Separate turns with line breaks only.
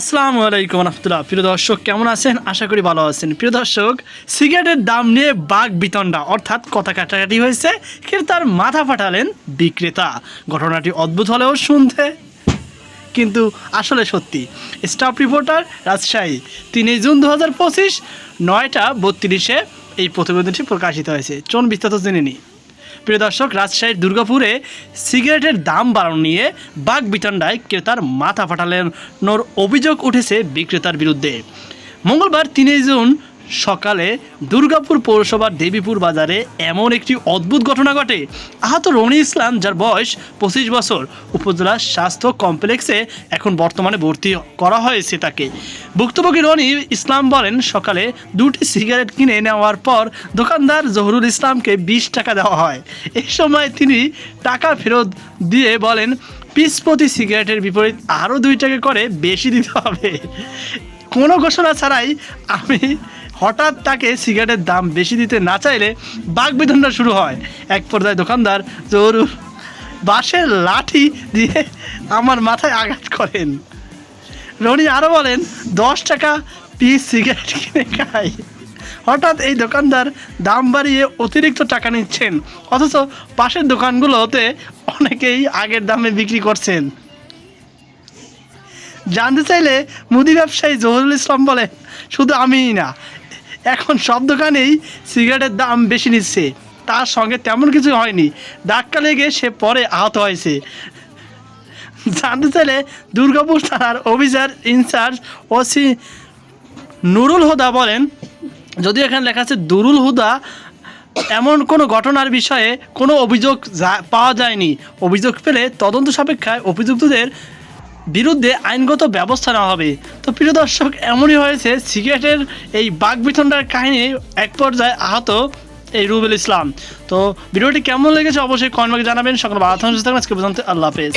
আসসালামু আলাইকুম রহমতুল্লাহ। প্রিয় দর্শক, কেমন আছেন? আশা করি ভালো আছেন। প্রিয় দর্শক, সিগারেটের দাম নিয়ে বাঘ বিতণ্ডা, অর্থাৎ কথা কাটাকাটি হয়েছে। ক্রেতার মাথা ফাটালেন বিক্রেতা। ঘটনাটি অদ্ভুত হলেও শুনতে কিন্তু আসলে সত্যি। স্টাফ রিপোর্টার রাজশাহী তিনই জুন দু হাজার পঁচিশ, নয়টা বত্রিশে এই প্রতিবেদনটি প্রকাশিত হয়েছে। চোন বিস্তারিত জেনে নিই। প্রিয় দর্শক, রাজশাহীর দুর্গাপুরে সিগারেটের দাম বাড়ানো নিয়ে বাঘ বিতণ্ডায় ক্রেতার মাথা ফাটালেনোর অভিযোগ উঠেছে বিক্রেতার বিরুদ্ধে। মঙ্গলবার তিনই জুন সকালে দুর্গাপুর পৌরসভার দেবীপুর বাজারে এমন একটি অদ্ভুত ঘটনা ঘটে। আহত রনি ইসলাম, যার বয়স পঁচিশ বছর, উপজেলা স্বাস্থ্য কমপ্লেক্সে এখন বর্তমানে ভর্তি করা হয়েছে তাকে। ভুক্তভোগী রনি ইসলাম বলেন, সকালে দুটি সিগারেট কিনে নেওয়ার পর দোকানদার জহরুল ইসলামকে বিশ টাকা দেওয়া হয়। এই সময় তিনি টাকা ফেরত দিয়ে বলেন, পিস প্রতি সিগারেটের বিপরীত আরও দুই টাকা করে বেশি দিতে হবে। কোনো ঘোষণা ছাড়াই আমি হঠাৎ তাকে সিগারেটের দাম বেশি দিতে না চাইলে বাগবিতণ্ডা শুরু হয়। এক পর্যায়ে দোকানদার জরুর বাঁশের লাঠি দিয়ে আমার মাথায় আঘাত করেন। রনি আরও বলেন, দশ টাকা পিস সিগারেট কিনে খাই। হঠাৎ এই দোকানদার দাম বাড়িয়ে অতিরিক্ত টাকা নিচ্ছেন, অথচ পাশের দোকানগুলোতে অনেকেই আগের দামে বিক্রি করছেন। জানতে চাইলে মুদি ব্যবসায়ী জহুরুল ইসলাম বলেন, শুধু আমিই না, এখন সব দোকানেই সিগারেটের দাম বেশি নিচ্ছে। তার সঙ্গে তেমন কিছু হয়নি। ধাক্কা লেগে সে পরে আহত হয়েছে। জানতে চাইলে দুর্গাপুর থানার officer incharge OC Nurul Huda বলেন, যদি এখানে লেখা আছে দুরুল হুদা, এমন কোনো ঘটনার বিষয়ে কোনো অভিযোগ পাওয়া যায়নি। অভিযোগ পেলে তদন্ত সাপেক্ষায় অভিযুক্তদের বিরুদ্ধে আইনগত ব্যবস্থা নেওয়া হবে। তো প্রিয় দর্শক, এমনই হয়েছে, সিগারেটের এই বাঘবিতণ্ডার কাহিনী এক পর্যায়ে আহত এই রুবেল ইসলাম। তো ভিডিওটি কেমন লেগেছে অবশ্যই কমেন্ট জানাবেন। সকল থাকুন। আজকে পর্যন্ত আল্লাহ হাফেজ।